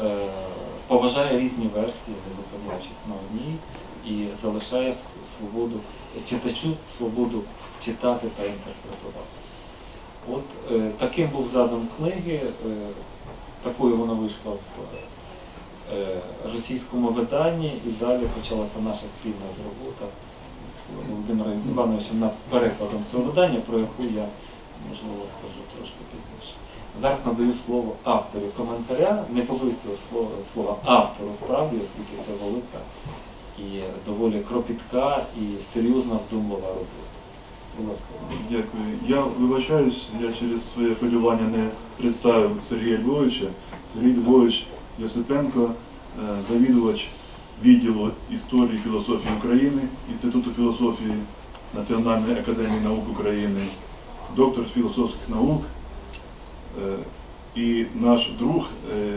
е, поважає різні версії, не зупиняючись на одній, і залишає свободу читачу свободу читати та інтерпретувати. От е, таким був задум книги, е, такою вона вийшла в е, російському виданні, і далі почалася наша спільна робота з Володимиром Івановичем над перекладом цього видання, про яку я можливо скажу трошки пізніше. Зараз надаю слово автору коментаря, не побоюсь слова, автору справді, оскільки це велика і доволі кропітка і серйозна вдумлива робота. Будь ласка. Дякую. Я вибачаюсь, я через своє хвилювання не представив Сергія Львовича. Сергій Львович Йосипенко, е, завідувач відділу історії філософії України, Інституту філософії Національної академії наук України, доктор філософських наук і наш друг е,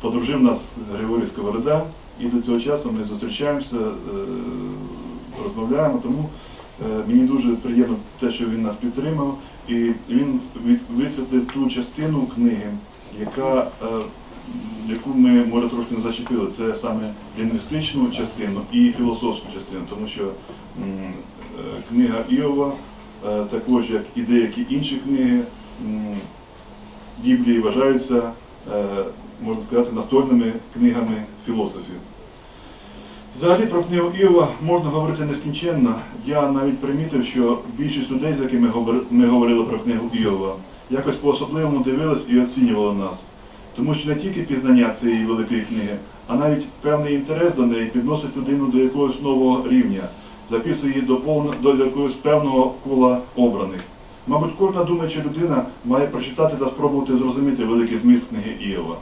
подружив нас Григорій Сковорода, і до цього часу ми зустрічаємося, е, розмовляємо. Тому е, мені дуже приємно те, що він нас підтримав, і він вис- висвітлив ту частину книги, яка, е, яку ми може трошки не зачепили. Це саме лінгвістичну частину і філософську частину, тому що е, книга Іова, е, також як і деякі інші книги Біблії вважаються, е, можна сказати, настольними книгами філософів. Взагалі про книгу Іова можна говорити нескінченно. Я навіть примітив, що більшість людей, з якими ми говорили про книгу Іова, якось по-особливому дивились і оцінювали нас. Тому що не тільки пізнання цієї великої книги, а навіть певний інтерес до неї підносить людину до якогось нового рівня, записує її до, до якогось певного кола обраних. Мабуть, кожна думаюча людина має прочитати та спробувати зрозуміти великий зміст книги Іова.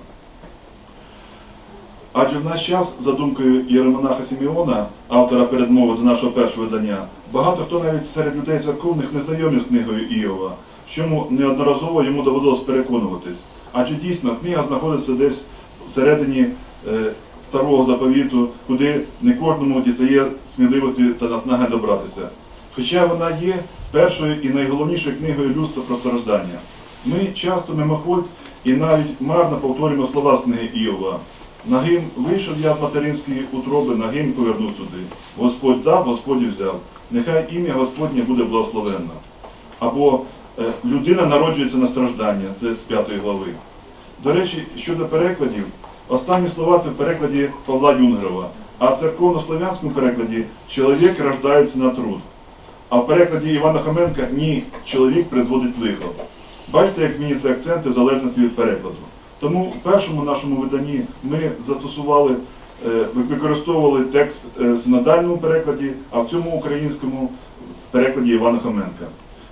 Адже в наш час, за думкою Єромонаха Сімеона, автора передмови до нашого першого видання, багато хто навіть серед людей церковних не знайомі з книгою Іова, чому неодноразово йому довелося переконуватись. Адже дійсно книга знаходиться десь всередині е, старого заповіту, куди не кожному дістає сміливості та наснаги добратися. Хоча вона є першою і найголовнішою книгою людства про страждання. Ми часто мимохідь і навіть марно повторюємо слова з книги Іова. Нагим вийшов я в материнської утроби, нагим повернув сюди. Господь дав, Господь взяв. Нехай ім'я Господнє буде благословенно. Або е, людина народжується на страждання, це з п'ятої глави. До речі, щодо перекладів, останні слова це в перекладі Павла Юнгерова, а в церковно-слов'янському перекладі чоловік рождається на труд. А в перекладі Івана Хоменка ні, чоловік призводить лихо. Бачите, як змінюються акценти в залежності від перекладу. Тому в першому нашому виданні ми застосували, е, використовували текст е, в синодальному перекладі, а в цьому українському перекладі Івана Хоменка.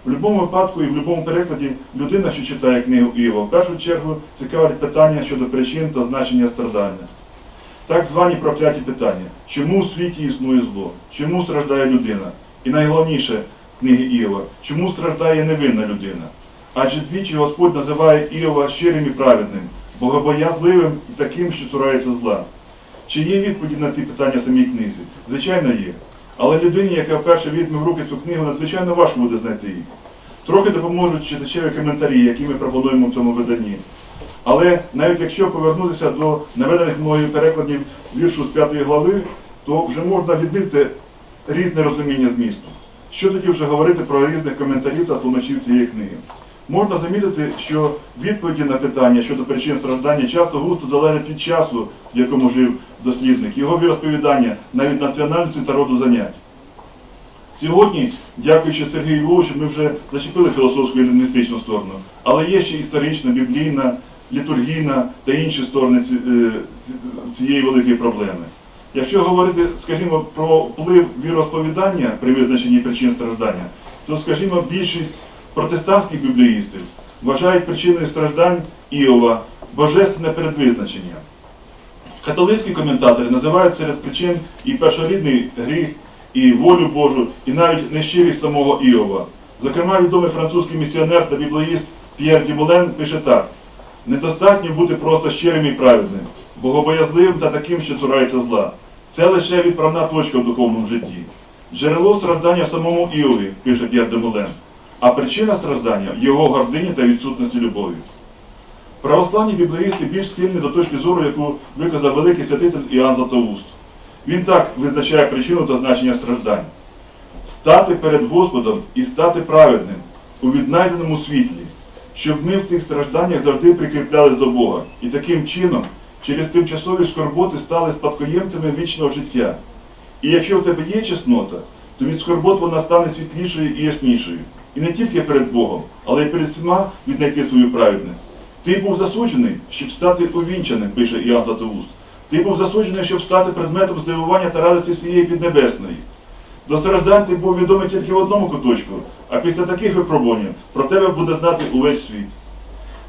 В будь-якому випадку і в будь-якому перекладі людина, що читає книгу Іова, в першу чергу цікавить питання щодо причин та значення страждання. Так звані прокляті питання. Чому в світі існує зло? Чому страждає людина? І найголовніше книги Іова, чому страждає невинна людина? Адже двічі Господь називає Іова щирим і праведним, богобоязливим і таким, що цурається зла. Чи є відповіді на ці питання в самій книзі? Звичайно, є. Але людині, яка вперше візьме в руки цю книгу, надзвичайно важко буде знайти її. Трохи допоможуть читачеві коментарі, які ми пропонуємо в цьому виданні. Але навіть якщо повернутися до наведених мною перекладів віршу з п'ятої глави, то вже можна відмітити різне розуміння змісту. Що тоді вже говорити про різних коментарів та тлумачів цієї книги? Можна замітити, що відповіді на питання щодо причин страждання часто густо залежать від часу, в якому жив дослідник, його віросповідання, навіть національності та роду занять. Сьогодні, дякуючи Сергію Львовичу, ми вже зачепили філософську і лінгвістичну сторону, але є ще історична, біблійна, літургійна та інші сторони е, ці- цієї великої проблеми. Якщо говорити, скажімо, про вплив віросповідання при визначенні причин страждання, то, скажімо, більшість протестантських біблеїстів вважають причиною страждань Іова божественне передвизначення. Католицькі коментатори називають серед причин і першорідний гріх, і волю Божу, і навіть нещирість самого Іова. Зокрема, відомий французький місіонер та біблеїст П'єр Дімолен пише так: недостатньо бути просто щирим і праведним, богобоязливим та таким, що цурається зла. Це лише відправна точка в духовному житті. Джерело страждання в самому Іові, пише П'єр Демолен, а причина страждання його гордині та відсутності любові. Православні біблеїсти більш схильні до точки зору, яку виказав великий святитель Іоанн Златоуст. Він так визначає причину та значення страждань. Стати перед Господом і стати праведним у віднайденому світлі, щоб ми в цих стражданнях завжди прикріплялись до Бога і таким чином через тимчасові скорботи стали спадкоємцями вічного життя. І якщо в тебе є чеснота, то від скорбот вона стане світлішою і яснішою. І не тільки перед Богом, але й перед всіма віднайти свою праведність. Ти був засуджений, щоб стати увінчаним, пише Іоанн Златоуст. Ти був засуджений, щоб стати предметом здивування та радості всієї піднебесної. До страждань ти був відомий тільки в одному куточку, а після таких випробувань про тебе буде знати увесь світ.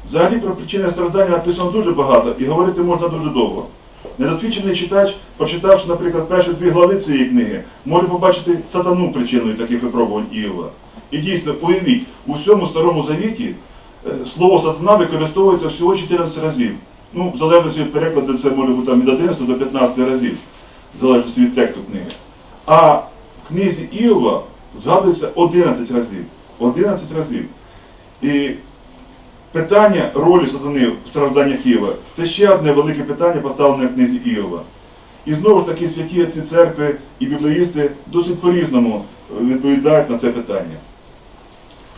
Взагалі про причини страждання написано дуже багато і говорити можна дуже довго. Недосвідчений читач, прочитавши, наприклад, перші дві глави цієї книги, може побачити сатану причиною таких випробувань Іова. І дійсно, уявіть, у всьому старому завіті е, слово сатана використовується всього 14 разів. Ну, в залежності від перекладу, це може бути там від 11 до 15 разів, в залежності від тексту книги. А в книзі Іова згадується 11 разів. 11 разів. І питання ролі сатани в стражданнях Іова це ще одне велике питання, поставлене в книзі Іова. І знову ж таки святі ці церкви і біблеїсти досить по-різному е, відповідають на це питання.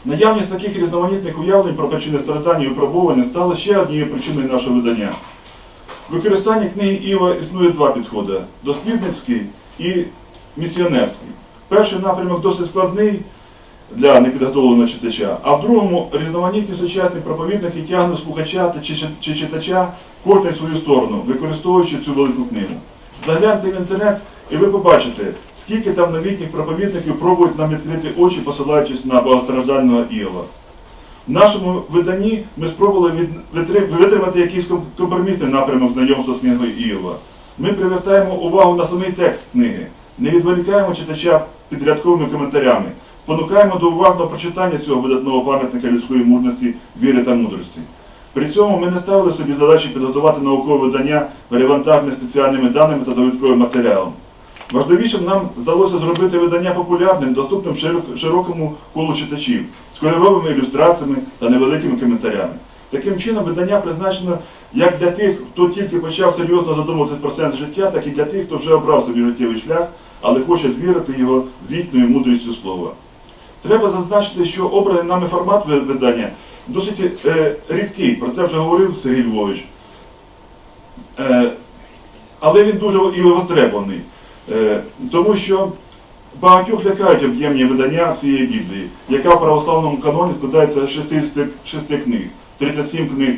Наявність таких різноманітних уявлень про причини страждання і випробування стала ще однією причиною нашого видання. В використанні книги Іва існує два підходи дослідницький і місіонерський. Перший напрямок досить складний для непідготовленого читача, а в другому різноманітні сучасні проповідники тягнуть слухача чи, чи читача кожен в свою сторону, використовуючи цю велику книгу. Загляньте в інтернет і ви побачите, скільки там новітніх проповідників пробують нам відкрити очі, посилаючись на багатостраждального Іова. В нашому виданні ми спробували витримати якийсь компромісний напрямок знайомства з книгою Іова. Ми привертаємо увагу на самий текст книги, не відволікаємо читача підрядковими коментарями, спонукаємо до уважного прочитання цього видатного пам'ятника людської мужності, віри та мудрості. При цьому ми не ставили собі задачі підготувати наукове видання, перевантажене спеціальними даними та довідковим матеріалом. Важливішим нам вдалося зробити видання популярним, доступним широкому колу читачів, з кольоровими ілюстраціями та невеликими коментарями. Таким чином, видання призначено як для тих, хто тільки почав серйозно задумуватись про сенс життя, так і для тих, хто вже обрав собі життєвий шлях, але хоче звірити його з вічною мудрістю слова. Треба зазначити, що обраний нами формат видання досить е, рідкий, про це вже говорив Сергій Львович. Е, але він дуже і востребований. Е, тому що багатьох лякають об'ємні видання всієї Біблії, яка в православному каноні складається з 66 книг, 37 книг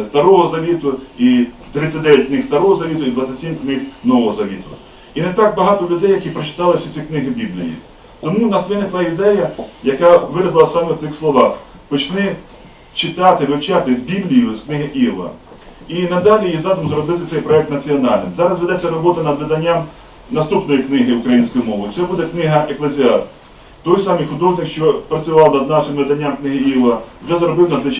е, Старого Завіту, і 39 книг Старого Завіту і 27 книг Нового Завіту. І не так багато людей, які прочитали всі ці книги Біблії. Тому у нас виникла ідея, яка виразила саме в цих словах. Почни читати, вивчати Біблію з книги Іова. І надалі є задум зробити цей проект національним. Зараз ведеться робота над виданням наступної книги українською мовою. Це буде книга Еклезіаст. Той самий художник, що працював над нашим виданням книги Іва, вже зробив надзвичайно.